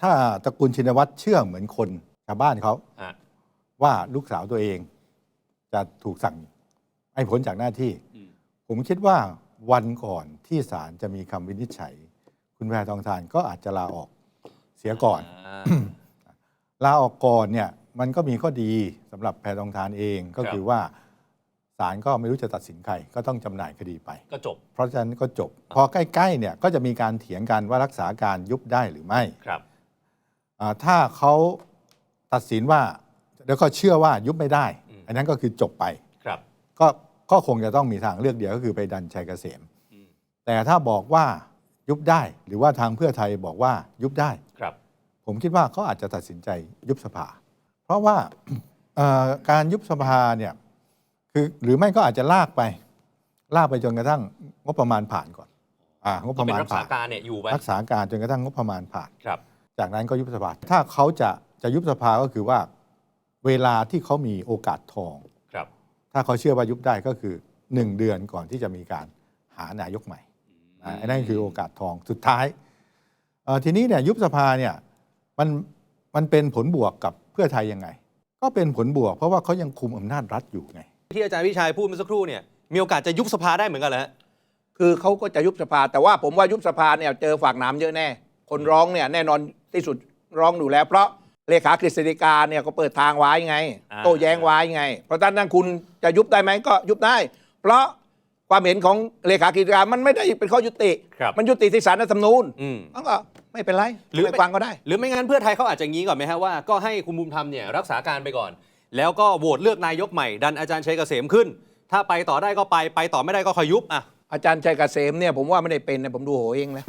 ถ้าตระกูลชินวัตรเชื่อเหมือนคนชาวบ้านเขาอะ ว่าลูกสาวตัวเองจะถูกสั่งให้พ้นจากหน้าที่ อืม ผมคิดว่าวันก่อนที่ศาลจะมีคำวินิจฉัย คุณแพทองทานก็อาจจะลาออกเสียก่อนา ลาออกก่อนเนี่ยมันก็มีข้อดีสำหรับแพทองทานเองก็ครับ คือว่าศาลก็ไม่รู้จะตัดสินใครก็ต้องจำหน่ายคดีไป ก็จบเพราะฉะนั้นก็จบ พอใกล้ๆเนี่ยก็จะมีการเถียงกันว่ารักษาการยุบได้หรือไม่ ครับอ่า ถ้าเขาตัดสินว่าแล้วก็เชื่อว่ายุบไม่ได้อืมอันนั้นก็คือจบไปครับก็ก็คงจะต้องมีทางเลือกเดียวก็คือไปดันชัยเกษมอืมแต่ถ้าบอกว่ายุบได้หรือว่าทางเพื่อไทยบอกว่ายุบได้ครับ ผมคิดว่าเขาอาจจะตัดสินใจยุบสภา เพราะว่าเอ่อการยุบสภาเนี่ยคือหรือไม่ก็อาจจะลากไป ลากไปจนกระทั่งงบประมาณผ่านก่อนอ่างบก็ประเป็นมาณรักษาผ่านการเนี่ยอยู่ไปรักษาการจนกระทั่งงบประมาณผ่านครับ จากนั้นก็ยุบสภา ถ้าเขาจะจะยุบสภาก็คือว่าเวลาที่เขามีโอกาสทองครับ ถ้าเขาเชื่อว่ายุบได้ก็คือหนึ่งเดือนก่อนที่จะมีการหานายกใหม่อ่าอันนั้นคือโอกาสทองสุดท้ายเอ่อทีนี้เนี่ยยุบสภาเนี่ยมันมันเป็นผลบวกกับเพื่อไทยยังไง ก็เป็นผลบวกเพราะว่าเขายังคุมอำนาจรัฐอยู่ไง ที่อาจารย์วิชัยพูดเมื่อสักครู่เนี่ยมีโอกาสจะยุบสภาได้เหมือนกันเหรอฮะคือเขาก็จะยุบสภา แต่ว่าผมว่ายุบสภาเนี่ยเจอฝากหน้ำเยอะแน่ คนร้องเนี่ยแน่นอนที่สุดร้องอยู่แล้ว เพราะเลขากฤษฎีกาเนี่ยก็เปิดทางไว้ไง อ่า โต้แย้งไว้ไง เพราะฉะนั้นคุณจะยุบได้ไหมก็ยุบได้ เพราะความเห็นของเลขากฤษฎีกามันไม่ได้เป็นข้อยุติ ครับ มันยุติที่ศาลรัฐธรรมนูญอืมแล้วก็ไม่เป็นไรหรือ ไม่ฟังก็ได้ หรือไม่งั้นเพื่อไทยเขาอาจจะงี้ก่อนไหมฮะว่าก็ให้คุณบุญธรรมเนี่ยรักษาการไปก่อน แล้วก็โหวตเลือกนายกใหม่ ดันอาจารย์ชัยเกษมขึ้น ถ้าไปต่อได้ก็ไปไปต่อไม่ได้ก็คอยยุบอะ อาจารย์ชัยเกษมเนี่ยผมว่าไม่ได้เป็นนะผมดูโหเองแล้ว